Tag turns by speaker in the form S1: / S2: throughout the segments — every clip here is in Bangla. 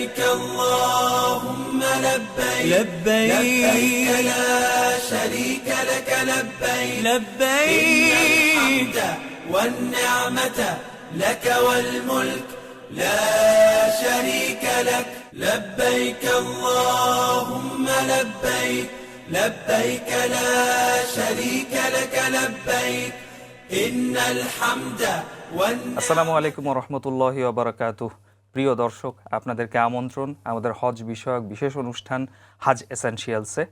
S1: لبيك اللهم لبيك
S2: لبيك.
S1: لا شريك لك لبيك.
S2: لبيك
S1: الحمد والنعمة لك والملك لا شريك لك. لبيك اللهم لبيك لبيك لا شريك لك لبيك. إن الحمد والنعمة
S3: السلام عليكم ورحمة الله وبركاته. প্রিয় দর্শক, আপনাদেরকে আমন্ত্রণ, আমাদের হজ বিষয়ক বিশেষ অনুষ্ঠান হাজ এসেনশিয়ালসে।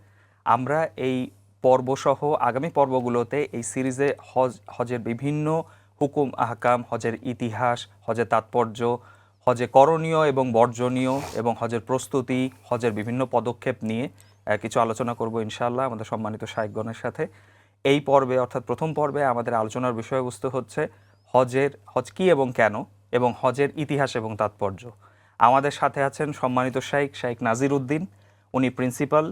S3: আমরা এই পর্বসহ আগামী পর্বগুলোতে এই সিরিজে হজ, হজের বিভিন্ন হুকুম, আহকাম, হজের ইতিহাস, হজের তাৎপর্য, হজে করণীয় এবং বর্জনীয় এবং হজের প্রস্তুতি, হজের বিভিন্ন পদক্ষেপ নিয়ে কিছু আলোচনা করব ইনশাআল্লাহ আমাদের সম্মানিত শায়কগণের সাথে। এই পর্বে অর্থাৎ প্রথম পর্বে আমাদের আলোচনার বিষয়বস্তু হচ্ছে হজের, হজ কী এবং কেন? এবং হজের ইতিহাস এবং তাৎপর্য। আমাদের সাথে আছেন সম্মানিত শাইক শাইক নাজির উদ্দিন। উনি প্রিন্সিপাল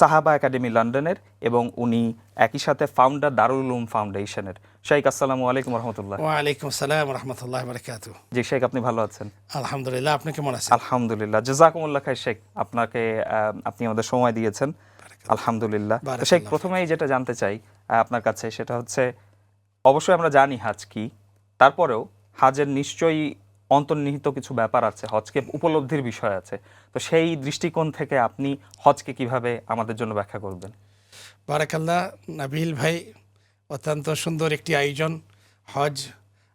S3: সাহাবা একাডেমি লন্ডনের এবং উনি একই সাথে ফাউন্ডার দারুল উলুম ফাউন্ডেশনের। শাইক আসসালামু আলাইকুম রহমতুল্লাহ।
S4: ওয়ালাইকুম সালাম রহমতুল্লাহ বারকাত
S3: জি শেখ আপনি ভালো আছেন?
S4: আলহামদুলিল্লাহ আপনি কেমন আছেন?
S3: আলহামদুলিল্লাহ। জাজাকুমুল্লাহ খাই শেখ আপনাকে আপনি আমাদের সময় দিয়েছেন। আলহামদুলিল্লাহ। শেখ প্রথমেই যেটা জানতে চাই আপনার কাছে সেটা হচ্ছে অবশ্যই আমরা জানি হাজ কি। তারপরেও হাজের নিশ্চয়ই অন্তর্নিহিত কিছু ব্যাপার আছে, হজকে উপলব্ধির বিষয় আছে। তো সেই দৃষ্টিকোণ থেকে আপনি হজকে কীভাবে আমাদের জন্য ব্যাখ্যা করবেন?
S4: বারাকাল্লাহ, নাবিল ভাই, অত্যন্ত সুন্দর একটি আয়োজন। হজ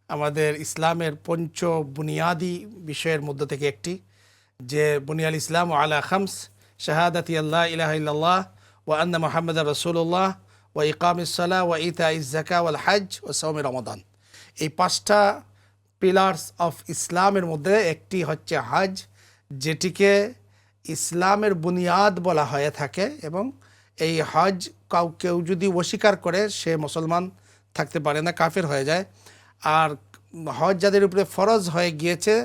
S4: আমাদের ইসলামের পঞ্চ বুনিয়াদি বিষয়ের মধ্যে থেকে একটি, যে বুনিয়াল ইসলাম ও আলা খামস, শাহাদাতি আল্লাহ ইলাহ ও আন্না মোহাম্মদ রসুল্লাহ ও ইকাম ইসাল্লাহ ও ইতা ইজাকা ওয়াল হাজ ও সৌমি রমাদান। এই পাঁচটা পিলার্স অফ ইসলামের মধ্যে একটি হচ্ছে হজ, যেটিকে ইসলামের বুনিয়াদ বলা হয়ে থাকে এবং এই হজ কাউ, কেউ যদি অস্বীকার করে, সে মুসলমান থাকতে পারে না, কাফের হয়ে যায়। আর হজ যাদের উপরে ফরজ হয়ে গিয়েছে,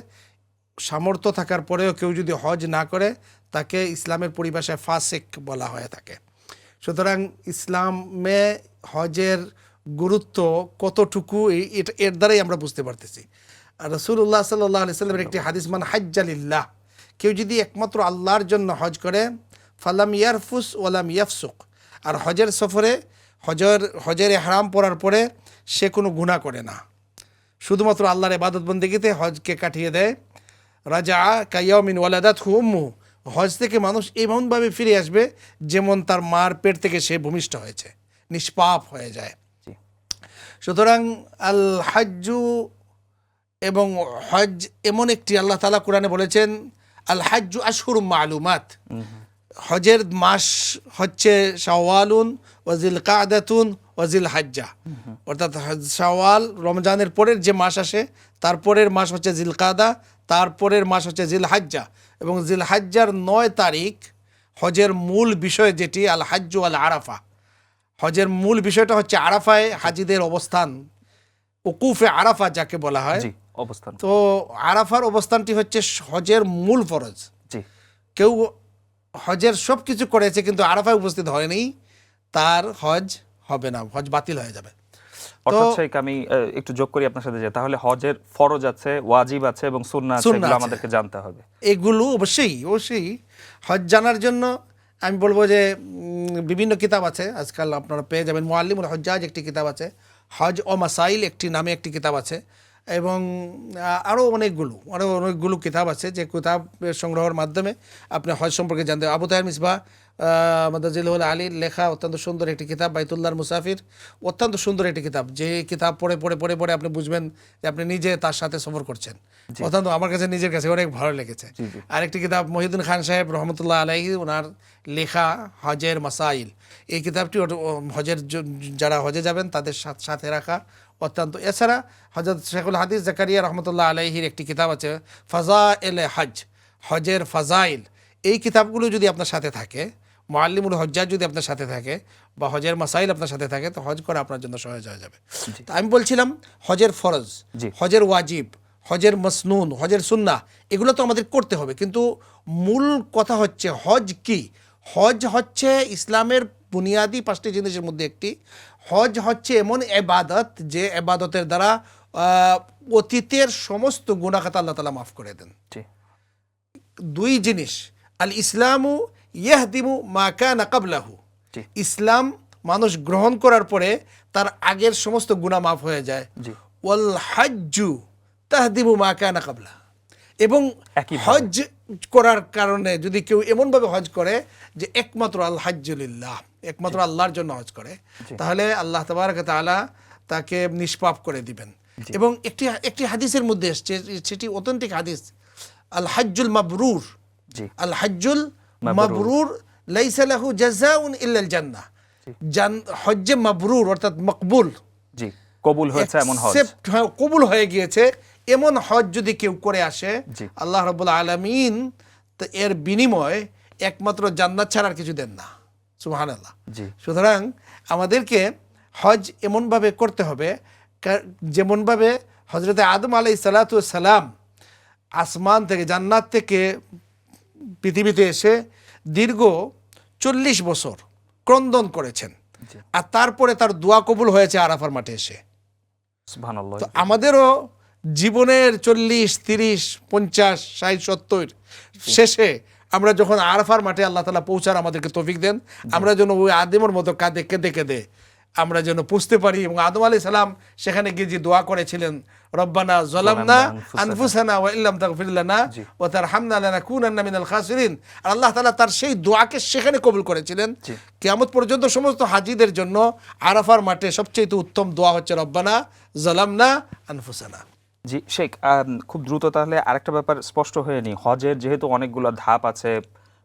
S4: সামর্থ্য থাকার পরেও কেউ যদি হজ না করে, তাকে ইসলামের পরিভাষায় ফাসেক বলা হয়ে থাকে। সুতরাং ইসলামে হজের গুরুত্ব কতটুকু এর দ্বারাই আমরা বুঝতে পারতেছি। রসুল্লাহ সাল্লাহ সাল্লামের একটি হাদিস, মান হাজ্জালিল্লাহ কেউ যদি একমাত্র আল্লাহর জন্য হজ করে, ফালাম ইয়ারফুস ওয়ালাম ইয়াফসুক। আর হজের সফরে, হজর, হজের হারাম পড়ার পরে সে কোনো গুণা করে না। শুধুমাত্র আল্লাহর এবাদত বন্দিগিতে হজকে কাটিয়ে দেয়। রাজা কাইয়ামিন ওয়ালাদাত হুম্মু হজ থেকে মানুষ এমনভাবে ফিরে আসবে যেমন তার মার পেট থেকে সে ভূমিষ্ঠ হয়েছে, নিষ্পাপ হয়ে যায়। সুতরাং আল হাজ্জু এবং হজ এমন একটি আল্লাহ তালা কোরআনে বলেছেন, আল হাজ্জু আশহুর মালুমাত। হজের মাস হচ্ছে শাওয়ালুন ওয়াজিল কাদাতুন ওয়াজিল হাজ্জা অর্থাৎ হজ- শাওয়াল রমজানের পরের যে মাস আসে তারপরের মাস হচ্ছে জিল কাদা তারপরের মাস হচ্ছে জিল হাজ্জা এবং জিল হাজ্জার নয় তারিখ হজের মূল বিষয় যেটি, আল হাজ্জু আল আরাফা। হজের মূল বিষয়টা হচ্ছে আরাফায় হাজিদের অবস্থান উকুফে আরাফা যাকে বলা হয়।
S3: অবস্থান।
S4: তো আরাফার অবস্থানটি হচ্ছে হজের মূল ফরজ।
S3: জি।
S4: কেউ হজের সব কিছু করেছে কিন্তু আরাফায় উপস্থিত হয়নি তার হজ হবে না হজ বাতিল হয়ে যাবে।
S3: অর্থাৎ শেখ আমি একটু যোগ করি আপনার সাথে যে তাহলে হজের ফরজ আছে ওয়াজিব আছে এবং সুন্নাহ আছে এগুলো আমাদেরকে জানতে হবে।
S4: এগুলো অবশ্যই অবশ্যই হজ জানার জন্য আমি বলব যে বিভিন্ন কিতাব আছে আজকাল আপনারা পেয়ে যাবেন। মোয়াল্লিমুল হজ্জাজ একটি কিতাব আছে হজ ও মাসাইল একটি নামে একটি কিতাব আছে। এবং আরও অনেকগুলো আরও অনেকগুলো কিতাব আছে যে কিতাব সংগ্রহের মাধ্যমে আপনি হজ সম্পর্কে জানতে আবু তাহের মিসবা আমাদের জিলহুল আলীর লেখা অত্যন্ত সুন্দর একটি কিতাব বাইতুল্লাহর মুসাফির অত্যন্ত সুন্দর একটি কিতাব। যে কিতাব পড়ে পড়ে পড়ে পড়ে আপনি বুঝবেন যে আপনি নিজে তার সাথে সফর করছেন। অত্যন্ত আমার কাছে নিজের কাছে অনেক ভালো লেগেছে। আরেকটি কিতাব মহিউদ্দিন খান সাহেব রহমতুল্লাহ আলাহি ওনার লেখা হজের মাসাইল। এই কিতাবটি হজের যারা হজে যাবেন তাদের সাথ- সাথে রাখা অত্যন্ত। এছাড়া হজরত শেখুল হাদিস জাকারিয়া রহমতুল্লাহ আলাইহির একটি কিতাব আছে ফাজা এল হজ হজের ফাজাইল এই কিতাবগুলো যদি আপনার সাথে থাকে মোয়াল্লিমুল হজ্জাজ যদি আপনার সাথে থাকে বা হজের মাসাইল আপনার সাথে থাকে তো হজ করা আপনার জন্য সহজ হয়ে যাবে। তো আমি বলছিলাম হজের ফরজ। হজের ওয়াজিব হজের মসনুন হজের সুন্না এগুলো তো আমাদের করতে হবে। কিন্তু মূল কথা হচ্ছে হজ কি? হজ হচ্ছে ইসলামের বুনিয়াদি পাঁচটি জিনিসের মধ্যে একটি। হজ হচ্ছে এমন এবাদত যে এবাদতের দ্বারা অতীতের সমস্ত গুণাখাত আল্লাহ তালা মাফ করে দেন। দুই জিনিস আল ইসলামু ইয়াহদিমু মা কানা কাবলাহু। ইসলাম মানুষ গ্রহণ করার পরে তার আগের সমস্ত গুনাহ মাফ হয়ে যায়।
S3: জি।
S4: ওয়াল হাজ্জু তাহদিমু মা কানা কাবলা এবং। হজ করার কারণে যদি কেউ এমনভাবে হজ করে যে একমাত্র আল হাজ্জুলিল্লাহ একমাত্র আল্লাহর জন্য হজ করে। তাহলে আল্লাহ তাবারক তাআলা তাকে নিষ্পাপ করে দিবেন। এবং একটি একটি হাদিসের মধ্যে এসছে সেটি অথেন্টিক হাদিস। আল হাজ্জুল মাবরুর। আল হাজ্জুল
S3: মাবরুর।
S4: মাবরুর লাইসা লাহু জাযাউন ইল্লাল জান্নাহ। জান হজ্জে মাবরুর অর্থাৎ মকবুল।
S3: জি কবুল হয়েছে এমন হজ।
S4: কবুল হয়ে গিয়েছে। এমন হজ যদি কেউ করে আসে আল্লাহ রবুল আলমিন তো এর বিনিময় একমাত্র জান্নাত ছাড়া আর কিছু দেন না। সুবাহান আল্লাহ
S3: জি।
S4: সুতরাং আমাদেরকে হজ এমনভাবে করতে হবে যেমনভাবে হজরত আদম আলাই সালাম আসমান থেকে জান্নাত থেকে পৃথিবীতে এসে দীর্ঘ চল্লিশ বছর ক্রন্দন করেছেন। আর তারপরে তার দোয়া কবুল হয়েছে আরাফার মাঠে এসে। তো আমাদেরও জীবনের চল্লিশ তিরিশ পঞ্চাশ ষাট সত্তর শেষে আমরা যখন আরফার মাঠে আল্লাহ তালা পৌঁছার আমাদেরকে তৌফিক দেন আমরা যেন ওই আদিমের মতো কাঁদে কেঁদে কেঁদে আমরা যেন পুষতে পারি। এবং আদম আলি সালাম সেখানে গিয়ে যে দোয়া করেছিলেন রব্বানা জলামনা
S3: আনফুসানা।
S4: ওয়া ইল্লাম তাগফির লানা ওয়া তারহামনা লানাকুনান্না মিনাল খাসিরিন। আর আল্লাহ তাআলা তার সেই দোয়াকে সেখানে কবুল করেছিলেন। কিয়ামত পর্যন্ত সমস্ত হাজীদের জন্য আরাফার মাঠে সবচেয়ে উত্তম দোয়া হচ্ছে রব্বানা জলামনা আনফুসানা।
S3: জি শেখ খুব দ্রুত তাহলে আরেকটা ব্যাপার স্পষ্ট হয়ে নি। হজের যেহেতু অনেকগুলো ধাপ আছে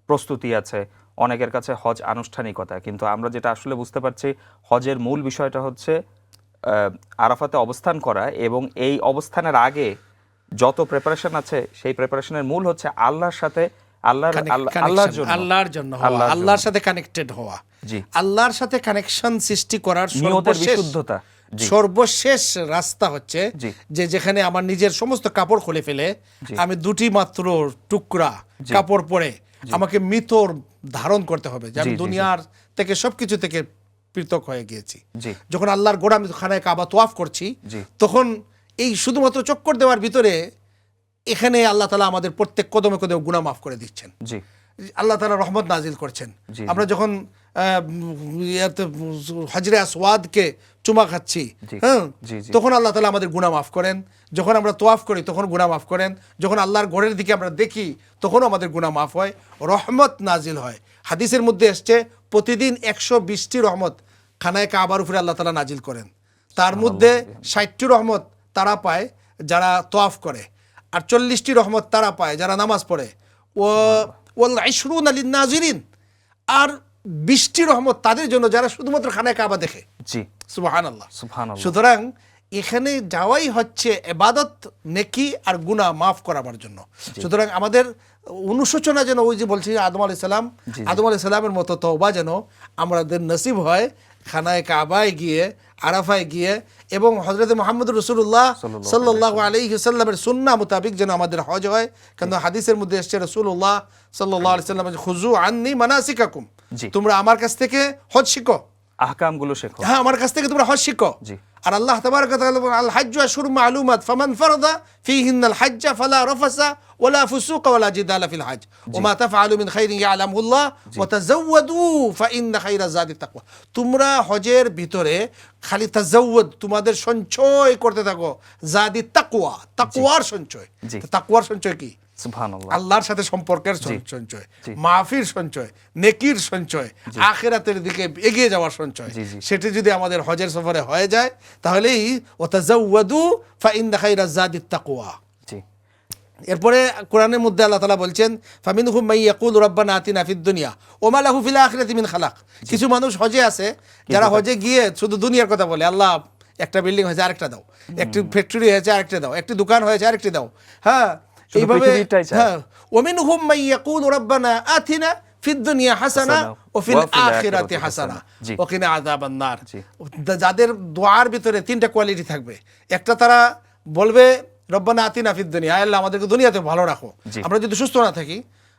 S3: প্রস্তুতি আছে অনেকের কাছে হজ আনুষ্ঠানিকতা। কিন্তু আমরা যেটা আসলে বুঝতে পারছি হজের মূল বিষয়টা হচ্ছে আরাফাতে অবস্থান করা এবং এই অবস্থানের আগে যত প্রিপারেশন আছে সেই প্রিপারেশনের মূল হচ্ছে আল্লাহর সাথে আল্লাহর আল্লাহ- আল্লাহর জন্য।
S4: আল্লাহর জন্য
S3: আল্লাহর
S4: সাথে কানেক্টেড হওয়া।
S3: জি।
S4: আল্লাহর সাথে কানেকশন সৃষ্টি করার সর্বশেষ
S3: বিশুদ্ধতা।
S4: সর্বশেষ রাস্তা হচ্ছে যে যেখানে আমার নিজের সমস্ত কাপড় খুলে ফেলে আমি দুটি মাত্র টুকরা কাপড় পরে আমাকে মৃতর ধারণ করতে হবে যে আমি। দুনিয়ার থেকে সবকিছু থেকে পৃথক হয়ে গিয়েছি। যখন আল্লাহর গোড়া আমি খানায় কাবা তোয়াফ করছি তখন এই শুধুমাত্র চক্কর দেওয়ার ভিতরে এখানে আল্লাহ তালা আমাদের প্রত্যেক কদমে কদমে গুণা মাফ করে দিচ্ছেন। আল্লাহ তালা রহমত নাজিল করছেন। আমরা যখন হজরে আসওয়াদকে চুমা খাচ্ছি হ্যাঁ। তখন আল্লাহ তালা আমাদের গুণা মাফ করেন। যখন আমরা তোয়াফ করি তখন গুণা মাফ করেন। যখন আল্লাহর ঘরের দিকে আমরা দেখি তখনও আমাদের গুণা মাফ হয়। রহমত নাজিল হয়। হাদিসের মধ্যে এসছে প্রতিদিন একশো বিশটি রহমত খানায় কাবার উপরে আল্লাহ তালা নাজিল করেন। তার মধ্যে ষাটটি রহমত তারা পায় যারা তোয়াফ করে। আর চল্লিশটি রহমত তারা পায় যারা নামাজ পড়ে। ও ওয়াল ইশরুন আলী নাজিরিন। আর বৃষ্টি রহমত তাদের জন্য যারা শুধুমাত্র খানায় কাবা দেখে।
S3: জি।
S4: সুবাহান আল্লাহ সুতরাং এখানে যাওয়াই হচ্ছে এবাদত নেকি আর গুনা মাফ করাবার জন্য। সুতরাং আমাদের অনুশোচনা যেন ওই যে বলছি আদম আলি সালাম আদম আলি সালামের মতো তবা যেন আমাদের নসিব হয় খানায় কাবায় গিয়ে আরাফায় গিয়ে এবং হজরত মোহাম্মদ রসুল্লাহ সাল্লাহ আলী সাল্লামের সুন্না মোতাবিক যেন আমাদের হজ হয়। কেন হাদিসের মধ্যে এসছে রসুল্লাহ সাল্লাহ আলি সাল্লাম খুজু আননি মানাসিকাকুম। তোমরা আমার কাছ থেকে হজ শিখো।
S3: আহকামগুলো শেখো।
S4: হ্যাঁ আমার কাছ থেকে তোমরা হজ শিখো।
S3: জি।
S4: আর আল্লাহ ওয়া তাআলা বলেন, আল হাজ্জু আশহুরুম মালুমাত ফামান ফারাদা ফীহিন্নাল হাজ্জা ফালা রাফাসা ওয়ালা ফুসুকা ওয়ালা জিদালা ফিল হজ ওমা তাফআলু মিন খাইরিন ইয়ালামুল্লাহ ওয়া তাযাওয়াদু ফাইন্না খাইরা যাদি তাকওয়া। তোমরা হজের ভিতরে খালি তাযাওয়াদ তোমাদের সঞ্চয় করতে থাকো। জাদি তাকওয়া তাকওয়ার সঞ্চয়। তাকওয়ার সঞ্চয় কি? আল্লাহর সাথে সম্পর্কের সঞ্চ- সঞ্চয় মাহফির সঞ্চয় নেকির সঞ্চয় আখেরাতের দিকে এগিয়ে যাওয়ার সঞ্চয়। সেটি যদি আমাদের হজের সফরে হয়ে যায় তাহলেই জাদিত তাকওয়া এরপরে কোরআনের মধ্যে আল্লাহ তালা বলছেন ফামিনহুম মাই ইয়াকুল রাব্বানা আতিনা ফিদ দুনিয়া ওমা লাহু ফিল আখিরাতি মিন খালাক। কিছু মানুষ হজে আছে যারা হজে গিয়ে শুধু দুনিয়ার কথা বলে আল্লাহ একটা বিল্ডিং হয়েছে আরেকটা দাও একটি ফ্যাক্টরি হয়েছে আরেকটা দাও একটি দোকান হয়েছে আরেকটি দাও। হ্যাঁ এইভাবে। হ্যাঁ ওমিন হুম মাইয়াকুল রাব্বানা আতিনা ফিদ দুনিয়া হাসানা ও ফিল
S3: ওয়া ফিল
S4: আখিরাতি হাসানা। ওকিনা আযাবান নার যাদের দোয়ার ভিতরে তিনটা কোয়ালিটি থাকবে। একটা তারা বলবে রব্বানা আতিনা ফিদ দুনিয়া। আল্লাহ আমাদেরকে দুনিয়াতে ভালো রাখো। আমরা যদি সুস্থ না থাকি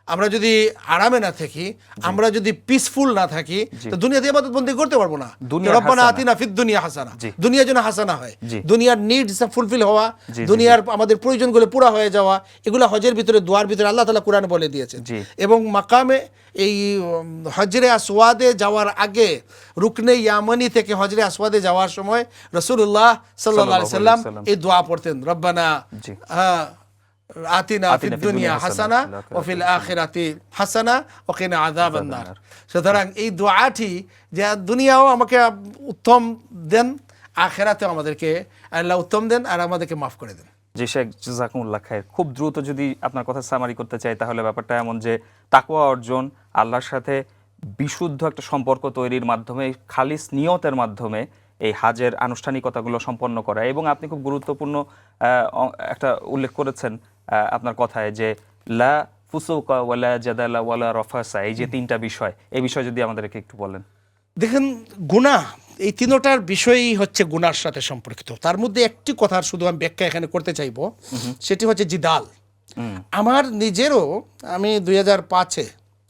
S4: আমরা যদি আরামে না থাকি আমরা যদি পিসফুল না থাকি তো দুনিয়াতে ইবাদত বন্দি করতে পারব না। রব্বানা আতিনা ফিদ দুনিয়া হাসানা।
S3: জি।
S4: দুনিয়ার জন্য হাসানা হয়। দুনিয়ার নিডস ফুলফিল হওয়া দুনিয়ার আমাদের প্রয়োজনগুলো পুরা হয়ে যাওয়া এগুলো হজের ভিতরে দোয়ার ভিতরে আল্লাহ তালা কোরআনে বলে দিয়েছেন। এবং মাকামে এই হজরে আসওয়াদে যাওয়ার আগে রুকনে ইয়ামানি থেকে হজরে আসওয়াদে যাওয়ার সময় রসুল্লাহ সাল্লাহ
S3: সাল্লাল্লাহু
S4: সাল্লাম
S3: আলাইহি সাল্লাম।
S4: এই দোয়া পড়তেন রব্বানা হ্যাঁ, আতিনা ফিদ দুনিয়া হাসানা ও ফিল আখিরাতি হাসানা ও কিনা আযাবান নার সুতরাং এই দোয়াটি যে দুনিয়াও আমাকে উত্তম দেন আখেরাতেও আমাদেরকে আল্লাহ উত্তম দেন আর আমাদেরকে মাফ করে দেন
S3: জি শেখ জাজাকুমুল্লাহ খায়ের খুব দ্রুত যদি আপনার কথা সামারি করতে চাই তাহলে ব্যাপারটা এমন যে তাকওয়া অর্জন আল্লাহর সাথে বিশুদ্ধ একটা সম্পর্ক তৈরির মাধ্যমে খালিস নিয়তের মাধ্যমে এই হাজের আনুষ্ঠানিকতাগুলো সম্পন্ন করা। এবং আপনি খুব গুরুত্বপূর্ণ একটা উল্লেখ করেছেন আপনার কথায় যে লা ফুসুকা ওয়ালা জাদালা ওয়ালা রফাসা এই যে তিনটা বিষয় এই বিষয়ে যদি আমাদেরকে একটু বলেন।
S4: দেখেন গুনাহ এই তিনোটার বিষয়ই হচ্ছে গুনার সাথে সম্পর্কিত তার মধ্যে একটি কথার শুধু আমি ব্যাখ্যা এখানে করতে চাইব সেটি হচ্ছে জিদাল। আমার নিজেরও আমি দুই হাজার পাঁচে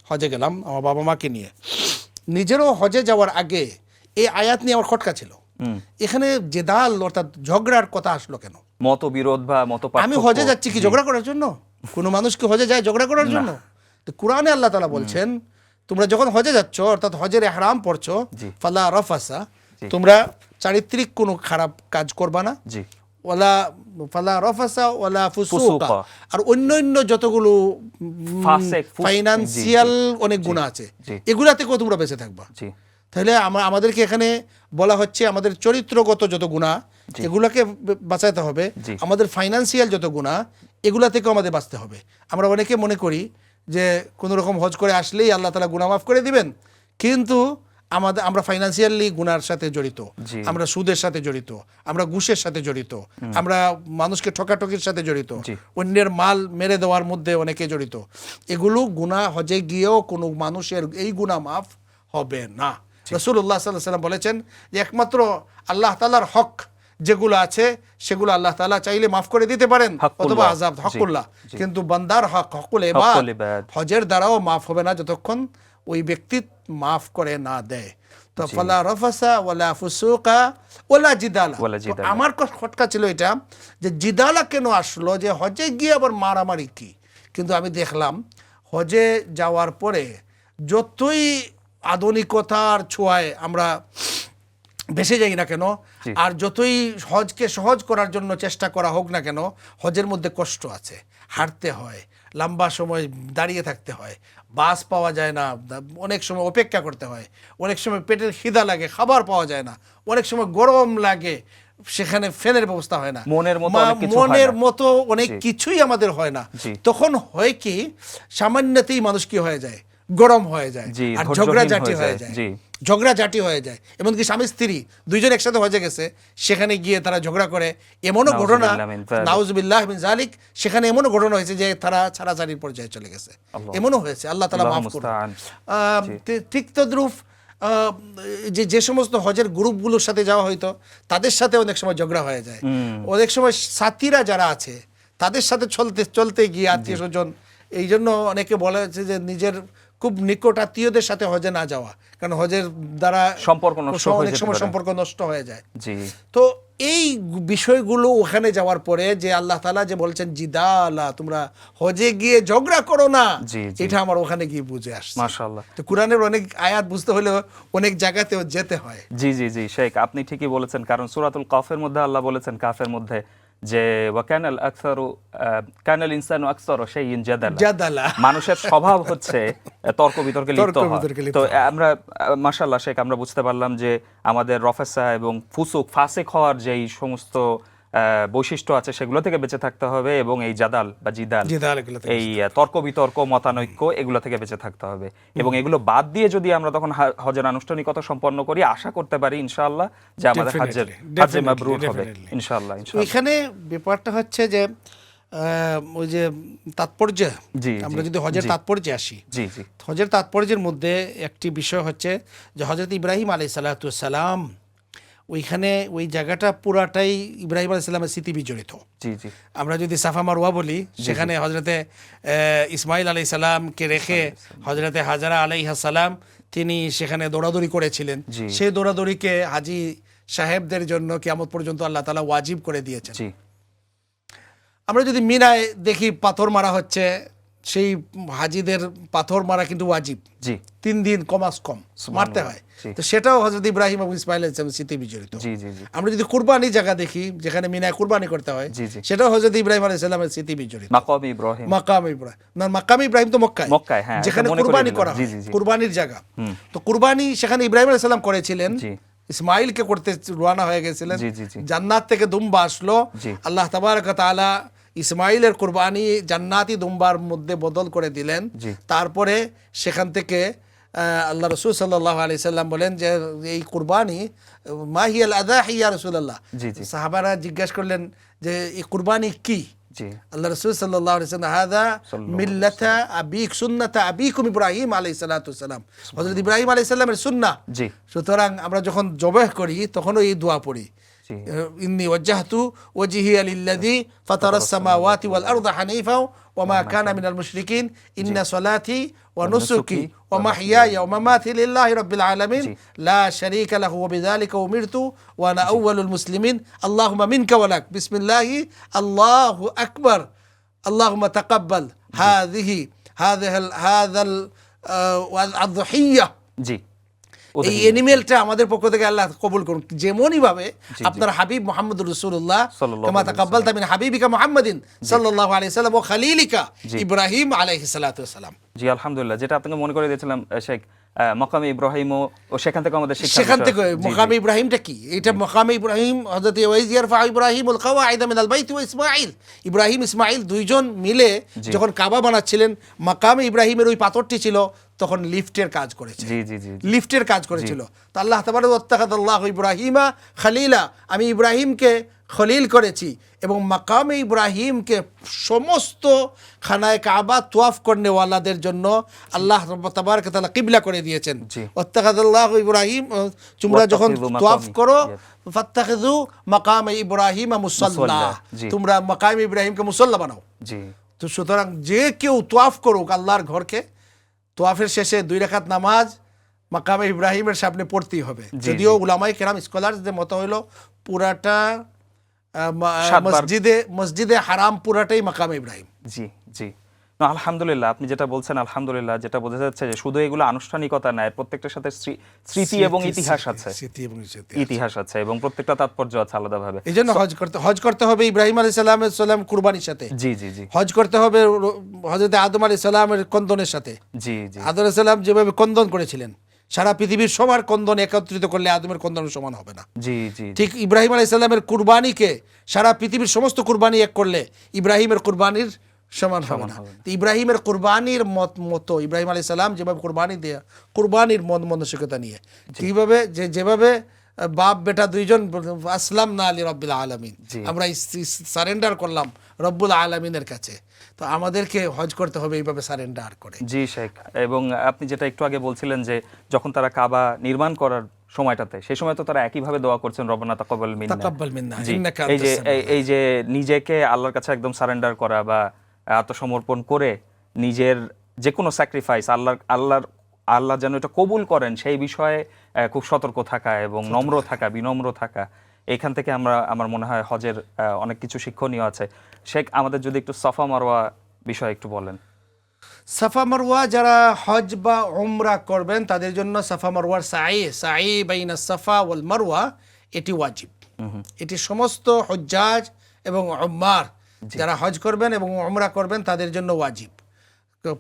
S4: হজে গেলাম আমার বাবা মাকে নিয়ে। নিজেরও হজে যাওয়ার আগে এই আয়াত নিয়ে আমার খটকা ছিল। এখানে জেদাল অর্থাৎ ঝগড়ার কথা আসলো কেন?
S3: মতবিরোধ বা মত
S4: আমি হজে যাচ্ছি কি ঝগড়া করার জন্য? কোনো মানুষ কি হজে যায় ঝগড়া করার জন্য? তো কোরআনে আল্লাহ তালা বলছেন তোমরা যখন হজে যাচ্ছ অর্থাৎ হজের এহরাম পড়ছো ফালা রফাসা তোমরা চারিত্রিক কোনো খারাপ কাজ করবা না। ওলা ফালা রফাসা ওলা ফুসুকা। আর অন্য অন্য যতগুলো ফাইনান্সিয়াল অনেক গুণ আছে
S3: জি।
S4: এগুলা থেকেও তোমরা বেঁচে থাকবা। তাহলে আমাদেরকে এখানে বলা হচ্ছে আমাদের চরিত্রগত যত গুণা এগুলাকে ব- বাঁচাইতে হবে। আমাদের ফাইনান্সিয়াল যত গুণা এগুলা থেকেও আমাদের বাঁচতে হবে। আমরা অনেকে মনে করি যে কোনো রকম হজ করে আসলেই আল্লাহ তালা গুণা মাফ করে দিবেন কিন্তু আমাদের আমরা ফাইনান্সিয়ালি গুনার সাথে জড়িত। আমরা সুদের সাথে জড়িত আমরা ঘুষের সাথে জড়িত আমরা মানুষকে ঠকাঠকির সাথে জড়িত অন্যের মাল মেরে দেওয়ার মধ্যে অনেকে জড়িত। এগুলো গুণা হজে গিয়েও কোনো মানুষের এই গুণা মাফ হবে না। রসুল্লাহ সাল্লাহ সাল্লাম বলেছেন যে একমাত্র আল্লাহ তালার হক যেগুলো আছে সেগুলো আল্লাহ তালা চাইলে মাফ করে দিতে পারেন অথবা আজাব হকুল্লাহ কিন্তু বান্দার হক হকুল
S3: ইবাদ।
S4: হজের দ্বারাও মাফ হবে না যতক্ষণ ওই ব্যক্তি মাফ করে না দেয়। তো ফালা রফাসা ওয়ালা ফুসুকা ওলা জিদালা।
S3: ওয়ালা
S4: তো
S3: জিদালা।
S4: আমার খটকা ছিল এটা যে জিদালা কেন আসলো যে হজে গিয়ে আবার মারামারি কি? কিন্তু আমি দেখলাম হজে যাওয়ার পরে যতই আধুনিকতার ছোঁয়ায় আমরা বেসে যাই না কেন? আর যতই হজকে সহজ করার জন্য চেষ্টা করা হোক না কেন হজের মধ্যে কষ্ট আছে। হাঁটতে হয় লম্বা সময় দাঁড়িয়ে থাকতে হয় বাস পাওয়া যায় না অনেক সময় অপেক্ষা করতে হয় অনেক সময় পেটের খিদা লাগে খাবার পাওয়া যায় না অনেক সময় গরম লাগে সেখানে ফ্যানের ব্যবস্থা হয় না।
S3: মনের মতো
S4: মনের মতো অনেক কিছুই আমাদের হয় না। তখন হয় কি সামান্যতেই মানুষ কি হয়ে যায়? গরম হয়ে যায় আর
S3: ধৈর্যহীন
S4: ঝগড়াঝাটি
S3: হয়ে যায়,
S4: যায়।
S3: জি।
S4: ঝগড়াঝাটি হয়ে যায়। এমনকি স্বামী স্ত্রী দুইজন একসাথে হয়ে গেছে সেখানে গিয়ে তারা ঝগড়া করে। এমনও ঘটনা
S3: নাউজুবিল্লাহ মিন
S4: জালিক সেখানে এমনও ঘটনা হয়েছে যে তারা ছাড়াছাড়ির পর্যায়ে চলে গেছে। এমনও হয়েছে। আল্লাহ তালা মাফ করুন। ঠিক তদ্রুপ যে যে সমস্ত হজের গ্রুপগুলোর সাথে যাওয়া হয়তো তাদের সাথে অনেক সময় ঝগড়া হয়ে যায়। অনেক সময় সাথীরা যারা আছে তাদের সাথে চলতে চলতে গিয়ে আত্মীয় স্বজন এই জন্য অনেকে বলে যে নিজের খুব নিকট আত্মীয়দের সাথে হজে না যাওয়া কারণ হজের দ্বারা
S3: সম্পর্ক নষ্ট
S4: অনেক সময় সম্পর্ক নষ্ট হয়ে যায়।
S3: জি।
S4: তো এই বিষয়গুলো ওখানে যাওয়ার পরে যে আল্লাহ তালা যে বলছেন জিদালা তোমরা হজে গিয়ে ঝগড়া করো না। এটা আমার ওখানে গিয়ে বুঝে আসছে।
S3: মাশাআল্লাহ।
S4: তো কোরআনের অনেক আয়াত বুঝতে হলেও অনেক জায়গাতেও যেতে হয়।
S3: জি জি জি শেখ আপনি ঠিকই বলেছেন। কারণ সূরাতুল কাফের মধ্যে আল্লাহ বলেছেন কাফের মধ্যে যে ওয়াকানাল আকসারু কানাল ইনসানু আকসার শাইইন জাদালা।
S4: জাদালা।
S3: মানুষের স্বভাব হচ্ছে তর্ক বিতর্কে লিপ্ত তো আমরা মাশাআল্লাহ শেখ আমরা বুঝতে পারলাম যে আমাদের রফেসা এবং ফুসুক ফাসেক হওয়ার যেই সমস্ত বৈশিষ্ট্য আছে সেগুলো থেকে বেঁচে থাকতে হবে এবং এই জাদাল বা জিদাল
S4: জিদাল এগুলো থেকে
S3: এই তর্ক বিতর্ক মতানৈক্য এগুলো থেকে বেঁচে থাকতে হবে। এবং এগুলো বাদ দিয়ে যদি আমরা তখন হজের আনুষ্ঠানিকতা সম্পন্ন করি আশা করতে পারি ইনশাআল্লাহ যে আমাদের হাজের হাজে মাবরুর হবে। ইনশাআল্লাহ ইনশাআল্লাহ।
S4: এখানে ব্যাপারটা হচ্ছে যে আহ, ওই যে তাৎপর্য আমরা যদি হজের। তাৎপর্যে আসি
S3: জি জি।
S4: হজের তাৎপর্যের মধ্যে একটি বিষয় হচ্ছে যে হজরত ইব্রাহিম আলী সালাতাম ওইখানে ওই জায়গাটা পুরাটাই ইব্রাহিম আলাইসাল্লামের স্মৃতি বিজড়িত আমরা যদি সাফা মারওয়া বলি সেখানে হজরতে ইসমাইল আলাই সালামকে রেখে হজরতে হাজারা আলাইহা সালাম তিনি সেখানে দৌড়াদৌড়ি করেছিলেন। সেই দৌড়াদৌড়িকে হাজি সাহেবদের জন্য কেমন পর্যন্ত আল্লাহ তালা ওয়াজিব করে দিয়েছেন। আমরা যদি মিনায় দেখি পাথর মারা হচ্ছে সেই হাজিদের পাথর মারা কিন্তু ওয়াজিব।
S3: জি।
S4: তিন দিন কমাস কম মারতে হয়। তো সেটাও হজরত ইব্রাহিম এবং ইসমাইল ইসলামের স্মৃতি বিজড়িত। আমরা যদি কুরবানি জায়গা দেখি যেখানে মিনায় কুরবানি করতে হয়। সেটাও হজরত ইব্রাহিম আলাইহিস সালামের স্মৃতি বিজড়িত।
S3: মাকাম ইব্রাহিম।
S4: মাকাম ইব্রাহিম। না মাকাম ইব্রাহিম তো মক্কায়।
S3: মক্কায়, হ্যাঁ,
S4: যেখানে কুরবানি করা হয়। কুরবানির জায়গা। তো কুরবানি সেখানে ইব্রাহিম আলাইহিস সালাম করেছিলেন। ইসমাইলকে করতে রওনা হয়ে গেছিলেন। জান্নাত থেকে দুম্বা আসলো। আল্লাহ তাবারক তাআলা ইসমাইলের কুরবানি জান্নাতি দুম্বার মধ্যে বদল করে দিলেন। তারপরে সেখান থেকে আল্লাহ রসুল সাল্লাহ আলি সাল্লাম বলেন যে এই কুরবানি মাহিয়াল আদা হিয়া রসুল্লাহ। সাহাবারা জিজ্ঞাসা করলেন যে এই কুরবানি কি? আল্লাহ রসুল সাল্লাহ আলি সাল্লাম হাদা মিল্লাতা আবিক সুন্নাতা আবিকুম ইব্রাহিম সালাম। হযরত ইব্রাহিম আলাইহিস সালামের সুন্নাহ।
S3: জি।
S4: সুতরাং আমরা যখন জবেহ করি তখনও এই দোয়া পড়ি। آه، إني وجهت وجهي للذي فطر السماوات والأرض حنيفا وما كان من المشركين. إن صلاتي ونسكي ومحياي ومماتي لله رب العالمين. لا شريك له وبذلك أمرت وأنا أول المسلمين. اللهم منك ولك. بسم الله. الله أكبر. اللهم تقبل. هذه هذه هذا الضحية آه،
S3: جي.
S4: এই এনিমেলটা আমাদের পক্ষ থেকে আল্লাহ কবুল করুন। যেমনই ভাবে আপনার হাবিব মোহাম্মদ রসুল্লাহ কামা তাকাব্বাল তামিন হাবিবিকা মুহাম্মাদিন সাল্লাল্লাহু আলাইহি ও খালিলিকা ইব্রাহিম আলাইহিস সালাম।
S3: জি আলহামদুলিল্লাহ। যেটা আপনাকে মনে করে দিয়েছিলাম শেখ মকামে ইব্রাহিম ও সেখান থেকে আমাদের
S4: সেখান থেকে
S3: জি।
S4: ইব্রাহিমটা কি? এটা মোকামে ইব্রাহিম হযরত ওয়াইজ ইয়ারফা ইব্রাহিম আল কাওয়াইদা মিনাল বাইতি ওয়া ইসমাঈল। ইব্রাহিম ইসমাঈল দুইজন মিলে যখন কাবা বানাচ্ছিলেন মাকামে ইব্রাহিমের ওই পাথরটি ছিল তখন লিফটের কাজ করেছে। লিফটের কাজ করেছিল তো আল্লাহ তাবারকাল্লাহ ইব্রাহিমা খালিলা আমি ইব্রাহিমকে খলিল করেছি এবং মাকামে ইব্রাহিমকে সমস্ত খানায় কাবা তোয়াফ করনেওয়ালাদের জন্য আল্লাহ তাবারক তাআলা কিবলা করে দিয়েছেন
S3: জি।
S4: ইব্রাহিম তোমরা যখন তোয়াফ করো
S3: yes.
S4: ফাত্তাখিযু মাকামে ইব্রাহিম মুসাল্লা
S3: মুসাল্লা, জি।
S4: তোমরা মাকামে ইব্রাহিমকে মুসাল্লা বানাও তো সুতরাং যে কেউ তোয়াফ করুক আল্লাহর ঘরকে তোয়াফের শেষে দুই রেখাত নামাজ মাকামে ইব্রাহিমের সামনে পড়তেই হবে। যদিও উলামাই কেরাম স্কলারদের মতো হইল পুরাটা মসজিদে মসজিদে হারাম পুরাটাই মাকামে ইব্রাহিম।
S3: জি জি। না আলহামদুলিল্লাহ আপনি যেটা বলছেন আলহামদুলিল্লাহ যেটা বোঝা যাচ্ছে যে শুধু এগুলো আনুষ্ঠানিকতা নয় প্রত্যেকটার সাথে স্মৃতি এবং ইতিহাস আছে।
S4: স্মৃতি এবং
S3: ইতিহাস আছে। এবং প্রত্যেকটা তাৎপর্য আছে আলাদাভাবে।
S4: এই জন্য হজ করতে হজ করতে হবে ইব্রাহিম আলী সাল্লামের সাল্লাম কুরবানির সাথে।
S3: জি জি জি।
S4: হজ করতে হবে হজরত আদম আলী সাল্লামের কন্দনের সাথে।
S3: জি জি।
S4: আদম আলী সাল্লাম যেভাবে কন্দন করেছিলেন সারা পৃথিবীর সবার কন্দন একত্রিত করলে আদমের কন্দন সমান হবে না।
S3: জি জি।
S4: ঠিক ইব্রাহিম আলাই সাল্লামের কুরবানিকে সারা পৃথিবীর সমস্ত কুরবানি এক করলে ইব্রাহিমের কুরবানির সমান হবে না। ইব্রাহিমের কুরবানির মত মতো ইব্রাহিম আলাই সাল্লাম যেভাবে কুরবানি দেয়া কুরবানির মন মানসিকতা নিয়ে। কীভাবে? যে যেভাবে বাপ বেটা দুইজন আসলাম না আলী রব্বুল আলমিন। আমরা সারেন্ডার করলাম রব্বুল আলমিনের কাছে। তো আমাদেরকে হজ করতে হবে এইভাবে সারেন্ডার করে।
S3: জি শেখ। এবং আপনি যেটা একটু আগে বলছিলেন যে যখন তারা কাবা নির্মাণ করার সময়টাতে সেই সময় তো তারা একইভাবে দোয়া করছেন রব্বানা তাকাব্বাল মিন্না। যে এই যে নিজেকে আল্লাহর কাছে একদম সারেন্ডার করা বা আত্মসমর্পণ করে নিজের যে কোনো স্যাক্রিফাইস আল্লাহর আল্লাহর আল্লাহ যেন এটা কবুল করেন সেই বিষয়ে খুব সতর্ক থাকা এবং নম্র থাকা। বিনম্র থাকা। এখান থেকে আমরা আমার মনে হয় হজের অনেক কিছু শিক্ষণীয় আছে। শেখ আমাদের যদি একটু সফা মারোয়া বিষয়ে একটু বলেন।
S4: সাফা মারওয়া যারা হজ বা উমরা করবেন তাদের জন্য সাফা মারওয়ার সাই সাই বাইনা সাফা ওয়াল মারওয়া এটি ওয়াজিব। এটি সমস্ত হজ্জাজ এবং উম্মার যারা হজ করবেন এবং উমরা করবেন তাদের জন্য ওয়াজিব।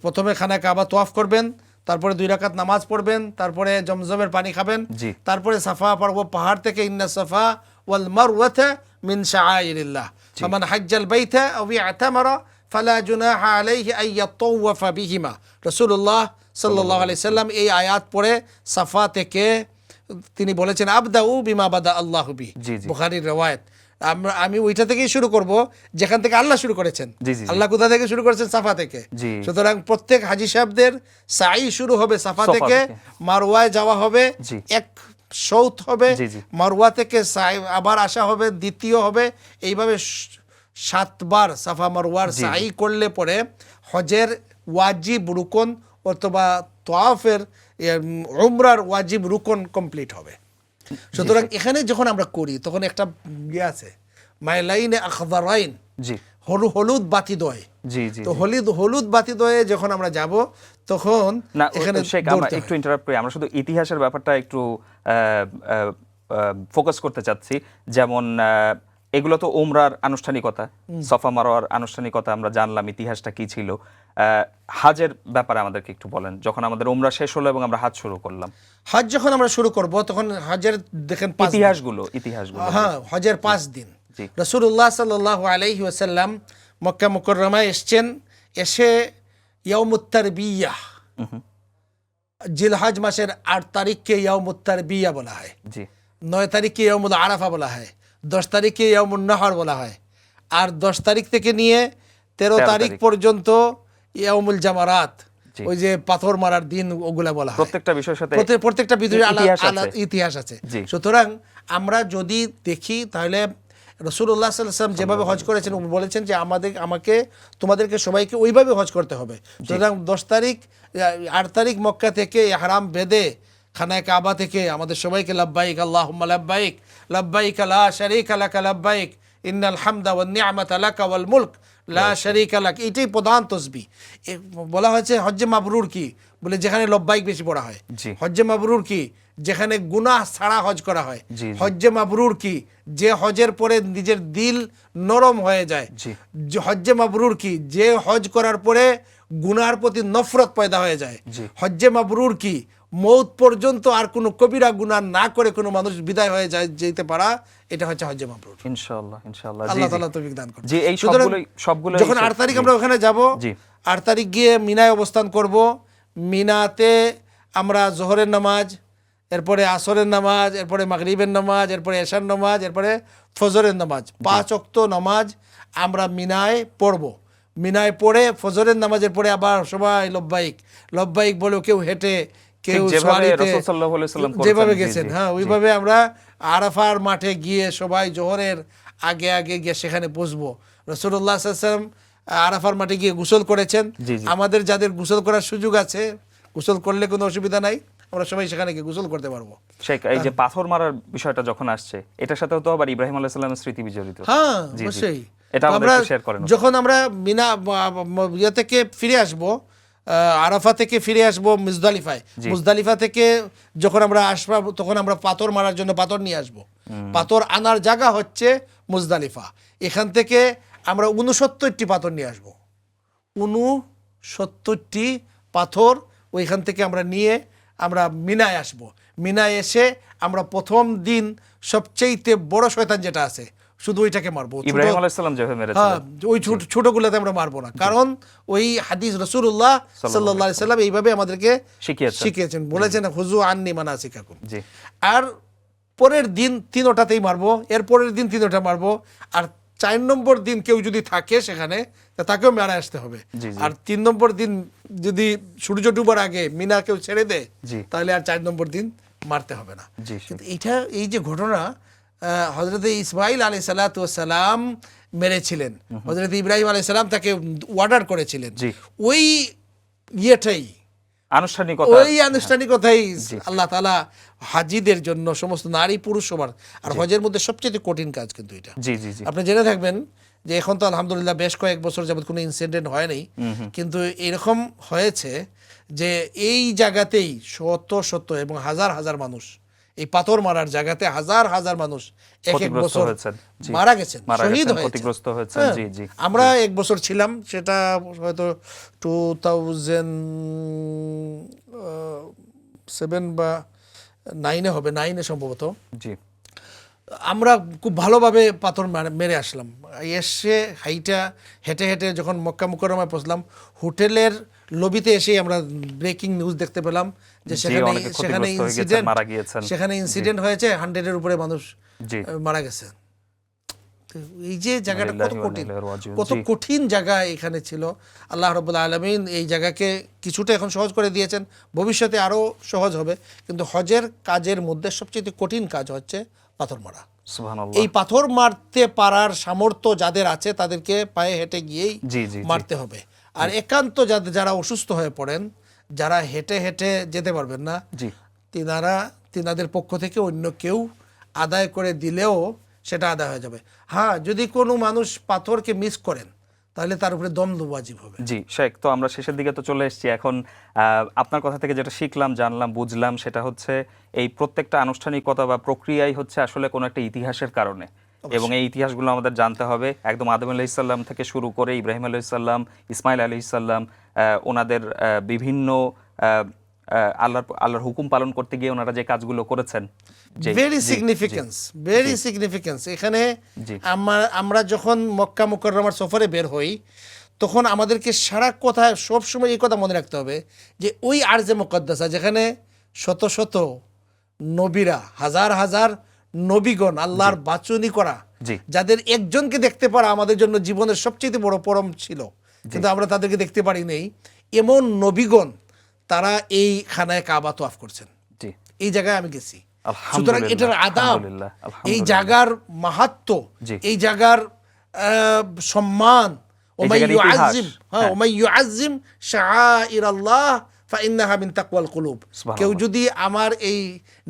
S4: প্রথমে খানা কাবা তোয়াফ করবেন তারপরে দুই রাকাত নামাজ পড়বেন তারপরে জমজমের পানি খাবেন। তারপরে সাফা পর্ব পাহাড় থেকে ইন্না সাফা ওয়াল মারওয়াতা মিন শাআইরিল্লাহ। ফামান হাজ্জাল বাইতা আও ইয়াতামারা ফালা জুনাহা আলাইহি আন ইয়াতাওয়াফা বিহিমা। রাসূলুল্লাহ সাল্লাল্লাহু আলাইহি সাল্লাম এই আয়াত পড়ে সাফা থেকে তিনি বলেছেন আবদাউ বিমা বাদা আল্লাহু বি। বুখারীর রওয়ায়াত। আমরা আমি ওইটা থেকেই শুরু করব যেখান থেকে আল্লাহ শুরু করেছেন। আল্লাহ কোথা থেকে শুরু করেছেন? সাফা থেকে। সুতরাং প্রত্যেক হাজি সাহেবদের সাই শুরু হবে সাফা থেকে। মারওয়ায় যাওয়া হবে এক সৌথ হবে। মারওয়া থেকে সাই আবার আসা হবে দ্বিতীয় হবে। এইভাবে সাতবার সাফা মারওয়ার সাই করলে পরে হজের ওয়াজিব রুকন অথবা তোয়াফের উমরার ওয়াজিব রুকন কমপ্লিট হবে। সুতরাং এখানে যখন আমরা করি তখন একটা ইয়ে আছে। মাইলাইনে আখদারাইন।
S3: জি।
S4: হলু হলুদ বাতি দয়।
S3: জি জি
S4: তো হলুদ হলুদ বাতি দয়ে যখন আমরা যাব তখন
S3: না
S4: এখানে
S3: শেখ আমরা একটু। ইন্টারাপ্ট করি। আমরা শুধু ইতিহাসের ব্যাপারটা একটু ফোকাস করতে চাচ্ছি। যেমন আহ, এগুলো তো ওমরার আনুষ্ঠানিকতা সফা মারোয়ার আনুষ্ঠানিকতা আমরা জানলাম ইতিহাসটা কি ছিল। হাজের ব্যাপারে আমাদেরকে একটু বলেন যখন আমাদের ওমরা শেষ হলো এবং আমরা হাজ শুরু করলাম।
S4: হজ যখন আমরা শুরু করব তখন হজের দেখেন
S3: ইতিহাসগুলো ইতিহাসগুলো।
S4: হ্যাঁ হজের পাঁচ দিন। রসুল্লাহ সাল্লাহ আলাইহি ওয়াসাল্লাম মক্কা মুকরমায় এসছেন এসে ইয়মুত্তার বিয়া জিলহাজ মাসের আট তারিখকে ইয়মুত্তার বিয়া বলা হয়।
S3: জি।
S4: নয় তারিখকে ইয়মুল আরাফা বলা হয়। দশ তারিখকে ইয়মুল নাহর বলা হয়। আর দশ তারিখ থেকে নিয়ে তেরো
S3: তেরো
S4: তারিখ
S3: তারিখ।
S4: পর্যন্ত ইয়ামুল জামারাত ওই যে পাথর মারার দিন ওগুলা বলা হয়।
S3: প্রত্যেকটা বিষয়ের সাথে
S4: প্রত্যেকটা আলাদা
S3: ইতিহাস আছে।
S4: সুতরাং আমরা যদি দেখি তাহলে রসুল্লাহ সাল্লাম যেভাবে হজ করেছেন বলেছেন যে আমাদের আমাকে তোমাদেরকে সবাইকে ওইভাবে হজ করতে হবে। সুতরাং দশ তারিখ আট তারিখ মক্কা থেকে হারাম বেদে খানায় কাবা থেকে আমাদের সবাইকে লাব্বাইক আল্লাহ লাব্বাইক লাব্বাইক লা শারিক লাকা লাব্বাইক ইন্নাল হামদা ওয়ান ওয়াল মুলক লা শারিক লাক এটাই প্রধান তসবি। বলা হয়েছে হজ্জে মাবরুর কি? বলে যেখানে লব্বাইক বেশি পড়া হয়। হজ্জে মাবরুর কি? যেখানে গুনাহ ছাড়া হজ করা হয়। হজ্জে মাবরুর কি? যে হজের পরে নিজের দিল নরম হয়ে যায়। হজ্জে মাবরুর কি? যে হজ করার পরে গুনার প্রতি নফরত পয়দা হয়ে যায়। হজ্জে মাবরুর কি? মৌত পর্যন্ত আর কোনো কবিরা গুনাহ না করে কোনো মানুষ বিদায় হয়ে যায় যেতে পারা এটা হচ্ছে হজ্জে মাবরুর
S3: ইনশাআল্লাহ ইনশাআল্লাহ।
S4: আল্লাহ তাআলা তৌফিক দান করুন।
S3: জি, এই
S4: সুতরাং
S3: সবগুলোই- সবগুলোই
S4: যখন
S3: সব-
S4: আট তারিখ আমরা ওখানে যাব
S3: জি।
S4: আট তারিখ গিয়ে মিনায় অবস্থান করব। মিনাতে আমরা জোহরের নামাজ এরপরে আসরের নামাজ এরপরে মাগরিবের নামাজ এরপরে এশার নামাজ এরপরে ফজরের নামাজ। পাঁচ অক্ত নামাজ আমরা মিনায় পড়ব। মিনায় পড়ে ফজরের নামাজের পরে আবার সবাই লব্বাইক। লব্বাইক বলে কেউ হেঁটে কেউ
S3: যেভাবে
S4: গেছেন হ্যাঁ ওইভাবে আমরা আরাফার মাঠে গিয়ে সবাই জোহরের আগে আগে গিয়ে সেখানে বসবো। রসুল্লাহ সাল্লাম আরাফার মাঠে গিয়ে গোসল করেছেন। আমাদের যাদের গোসল করার সুযোগ আছে গোসল করলে কোনো অসুবিধা নাই আমরা সবাই সেখানে গিয়ে গোসল করতে পারব।
S3: শেখ এই যে পাথর মারার বিষয়টা যখন আসছে এটার সাথেও তো আবার ইব্রাহিম আলাইহিস সালামের স্মৃতি বিজড়িত।
S4: হ্যাঁ। অবশ্যই।
S3: এটা
S4: আমরা
S3: শেয়ার করেন।
S4: যখন আমরা মিনা ইয়ে থেকে ফিরে আসব আরাফা থেকে ফিরে আসব মুজদালিফায়। মুজদালিফা থেকে যখন আমরা আসব তখন আমরা পাথর মারার জন্য পাথর নিয়ে আসব। পাথর আনার জায়গা হচ্ছে মুজদালিফা। এখান থেকে আমরা উনসত্তরটি পাথর নিয়ে আসব। উনসত্তরটি পাথর ওইখান থেকে আমরা নিয়ে আমরা মিনায় আসব। মিনায় এসে আমরা প্রথম দিন সবচেয়েতে বড় শয়তান যেটা আছে শুধু ওইটাকে মারবো।
S3: ইব্রাহিম আলাইহিস যেভাবে
S4: হ্যাঁ
S3: মেরেছিলেন
S4: ওই ছোট ছোটগুলোতে আমরা মারবো না। কারণ ওই হাদিস রসুল্লাহ সাল্লাহ সাল্লাম এইভাবে আমাদেরকে
S3: শিখিয়েছেন।
S4: শিখিয়েছেন। বলেছেন হুজু আননি মানা শিখাকুম
S3: জি।
S4: আর পরের দিন তিনোটাতেই মারবো। এর পরের দিন তিনোটা মারবো। আর চার নম্বর দিন কেউ যদি থাকে সেখানে তাকেও মেরা আসতে হবে। আর তিন নম্বর দিন যদি সূর্য ডুবার আগে মিনা কেউ ছেড়ে দেয় তাহলে আর চার নম্বর দিন মারতে হবে না। কিন্তু এইটা এই যে ঘটনা হজরত ইসমাইল আলী সালাম মেরেছিলেন। হজরত ইব্রাহিম আলী সালাম তাকে অর্ডার করেছিলেন। ওই ইয়েটাই
S3: আনুষ্ঠানিকতা
S4: ওই আনুষ্ঠানিকতাই আল্লাহ তালা হাজিদের জন্য সমস্ত নারী পুরুষ সবার আর হজের মধ্যে সবচেয়ে কঠিন কাজ কিন্তু এটা।
S3: জি জি জি।
S4: আপনি জেনে থাকবেন যে এখন তো আলহামদুলিল্লাহ বেশ কয়েক বছর যাবত কোনো ইনসিডেন্ট হয়নি কিন্তু এরকম হয়েছে যে এই জায়গাতেই শত শত এবং হাজার হাজার মানুষ এই পাথর মারার জায়গাতে হাজার হাজার মানুষ এক এক বছর মারা গেছেন শহীদ
S3: ক্ষতিগ্রস্ত হয়েছেন,
S4: হ্যাঁ,
S3: জি, জি,
S4: আমরা এক বছর ছিলাম সেটা হয়তো টু থাউজেন্ড সেভেন বা নাইনে হবে নাইনে সম্ভবত।
S3: জি।
S4: আমরা খুব ভালোভাবে পাথর মেরে আসলাম। এসে হাইটা হেঁটে হেঁটে যখন মক্কা মুকরমায় পৌঁছলাম হোটেলের লবিতে এসেই আমরা ব্রেকিং নিউজ দেখতে পেলাম যে সেখানে ইনসিডেন্ট
S3: মারা গিয়েছেন।
S4: সেখানে ইনসিডেন্ট হয়েছে হান্ড্রেডের উপরে মানুষ মারা গেছে। এই যে জায়গাটা কত কঠিন কত কঠিন জায়গা এখানে ছিল। আল্লাহ রবুল্লা আলমিন এই জায়গাকে কিছুটা এখন সহজ করে দিয়েছেন। ভবিষ্যতে আরও সহজ হবে। কিন্তু হজের কাজের মধ্যে সবচেয়ে কঠিন কাজ হচ্ছে পাথর মারা। এই পাথর মারতে পারার সামর্থ্য যাদের আছে তাদেরকে পায়ে হেঁটে গিয়েই। মারতে হবে। আর একান্ত যাদের যারা অসুস্থ হয়ে পড়েন যারা হেঁটে হেঁটে যেতে পারবেন না
S3: জি।
S4: তিনারা তিনাদের পক্ষ থেকে অন্য কেউ আদায় করে দিলেও সেটা আদায় হয়ে যাবে। হ্যাঁ যদি কোনো মানুষ পাথরকে মিস করেন তাহলে তার উপরে দম ওয়াজিব হবে।
S3: জি শেখ তো আমরা শেষের দিকে তো চলে এসেছি। এখন আপনার কথা থেকে যেটা শিখলাম জানলাম বুঝলাম সেটা হচ্ছে এই প্রত্যেকটা আনুষ্ঠানিকতা বা প্রক্রিয়াই হচ্ছে আসলে কোনো একটা ইতিহাসের কারণে। এবং এই ইতিহাসগুলো আমাদের জানতে হবে। একদম আদম আলাইসাল্লাম থেকে শুরু করে ইব্রাহিম আলাইসাল্লাম ইসমাইল আলাইসাল্লাম ওনাদের বিভিন্ন আল্লাহর আল্লাহর হুকুম পালন করতে গিয়ে ওনারা যে কাজগুলো করেছেন
S4: ভেরি সিগনিফিকেন্স ভেরি সিগনিফিকেন্স এখানে আমরা আমরা যখন মক্কা মুকররমার সফরে বের হই তখন আমাদেরকে সারা কথা সবসময় এই কথা মনে রাখতে হবে যে ওই আরজে মুকদ্দাসা যেখানে শত শত নবীরা হাজার হাজার নবীগণ আল্লাহর বাচনি করা যাদের একজনকে দেখতে পারা আমাদের জন্য জীবনের সবচেয়ে বড় পরম ছিল কিন্তু আমরা তাদেরকে দেখতে পারি নেই এমন নবীগণ তারা এই খানায় কাবা তোয়াফ করছেন। এই জায়গায় আমি গেছি। সুতরাং এটার আদাব এই জায়গার মাহাত্ম এই জায়গার সম্মান ওমাই
S3: জায়গার ইতিহাস,
S4: হ্যাঁ
S3: হ্যাঁ।
S4: ওমাই ইউআজ্জিম শাআইর আল্লাহ কুলুব। কেউ যদি আমার এই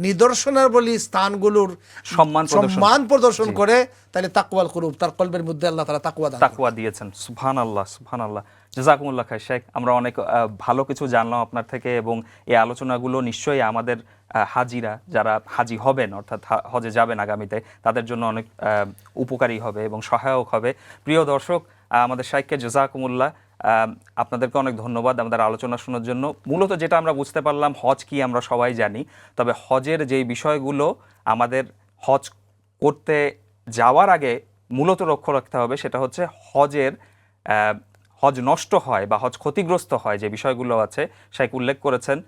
S4: নিদর্শনার বলি স্থানগুলোর
S3: সম্মান
S4: সম্মান প্রদর্শন করে তাহলে তাকওয়াল কুলুব তার কলবের মধ্যে আল্লাহ।
S3: তাকুয়া দিয়েছেন সুবহান আল্লাহ সুবহান আল্লাহ জাজাকুমুল্লাহ খাই শেখ আমরা অনেক ভালো কিছু জানলাম আপনার থেকে এবং এই আলোচনাগুলো নিশ্চয়ই আমাদের হাজিরা যারা হাজি হবেন অর্থাৎ হজে যাবেন আগামীতে তাদের জন্য অনেক উপকারী হবে এবং সহায়ক হবে। প্রিয় দর্শক আমাদের শাইখকে জাজাকুমুল্লাহ আপনাদেরকে অনেক ধন্যবাদ আমাদের আলোচনা শোনার জন্য। মূলত যেটা আমরা বুঝতে পারলাম, হজ কি আমরা সবাই জানি, তবে হজের যেই বিষয়গুলো আমাদের হজ করতে যাওয়ার আগে মূলত লক্ষ্য রাখতে হবে, সেটা হচ্ছে হজের হজ নষ্ট হয় বা হজ ক্ষতিগ্রস্ত হয় যে বিষয়গুলো আছে, শাইখ উল্লেখ করেছেন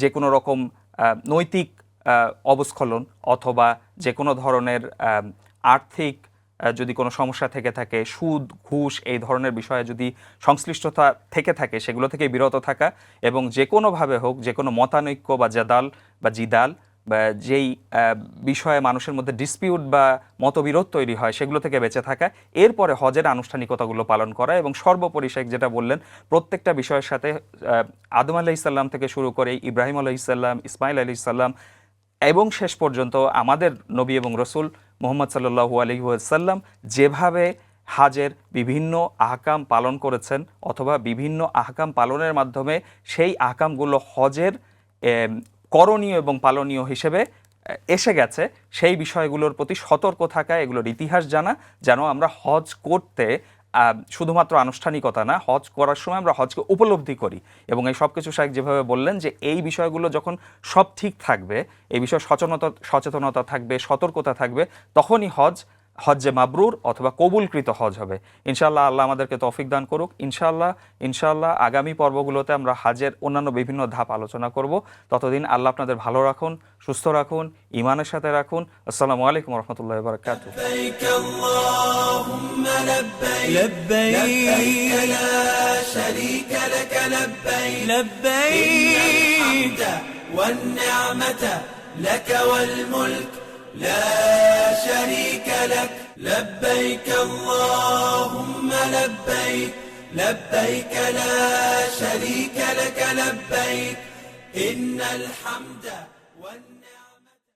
S3: যে কোনো রকম নৈতিক অবস্খলন অথবা যে কোনো ধরনের আর্থিক যদি কোনো সমস্যা থেকে থাকে, সুদ, ঘুষ এই ধরনের বিষয়ে যদি সংশ্লিষ্টতা থেকে থাকে, সেগুলো থেকে বিরত থাকা এবং যে কোনোভাবে হোক, যে কোনো মতানৈক্য বা জাদাল বা জিদাল বা যেই বিষয়ে মানুষের মধ্যে ডিসপিউট বা মতবিরোধ তৈরি হয়, সেগুলো থেকে বেঁচে থাকা, এরপরে হজের আনুষ্ঠানিকতাগুলো পালন করা এবং সর্বোপরি শেখ যেটা বললেন, প্রত্যেকটা বিষয়ের সাথে আদম আলাহ ইসাল্লাম থেকে শুরু করে ইব্রাহিম আলাহ ইসাল্লাম ইসমাইল আলি ইসাল্লাম এবং শেষ পর্যন্ত আমাদের নবী এবং রসুল মোহাম্মদ সাল্লু আলহিহাসাল্লাম যেভাবে হাজের বিভিন্ন আহকাম পালন করেছেন অথবা বিভিন্ন আহকাম পালনের মাধ্যমে সেই আহকামগুলো হজের করণীয় এবং পালনীয় হিসেবে এসে গেছে, সেই বিষয়গুলোর প্রতি সতর্ক থাকা, এগুলোর ইতিহাস জানা, যেন আমরা হজ করতে শুধুমাত্র আনুষ্ঠানিকতা না, হজ করার সময় আমরা হজকে উপলব্ধি করি। এবং এই সব কিছু শাহেক যেভাবে বললেন যে এই বিষয়গুলো যখন সব ঠিক থাকবে, এই বিষয়ে সচেতনতা সচেতনতা থাকবে, সতর্কতা থাকবে, তখনই হজ হজ্জে মাবরুর অথবা কবুলকৃত হজ হবে ইনশাআল্লাহ আল্লাহ আমাদেরকে তৌফিক দান করুক ইনশাআল্লাহ ইনশাআল্লাহ আগামী পর্বগুলোতে আমরা হাজের অন্যান্য বিভিন্ন ধাপ আলোচনা করব ততদিন আল্লাহ আপনাদের ভালো রাখুন সুস্থ রাখুন ইমানের সাথে রাখুন আসসালামু আলাইকুম রহমতুল্লাহ বারকাত
S1: لبيك اللهم لبيك لبيك لا شريك لك لبيك لبيك والنعمة لك والملك لا شريك لك. لبيك اللهم لبيك. لبيك لا شريك لك. لبيك. إن الحمد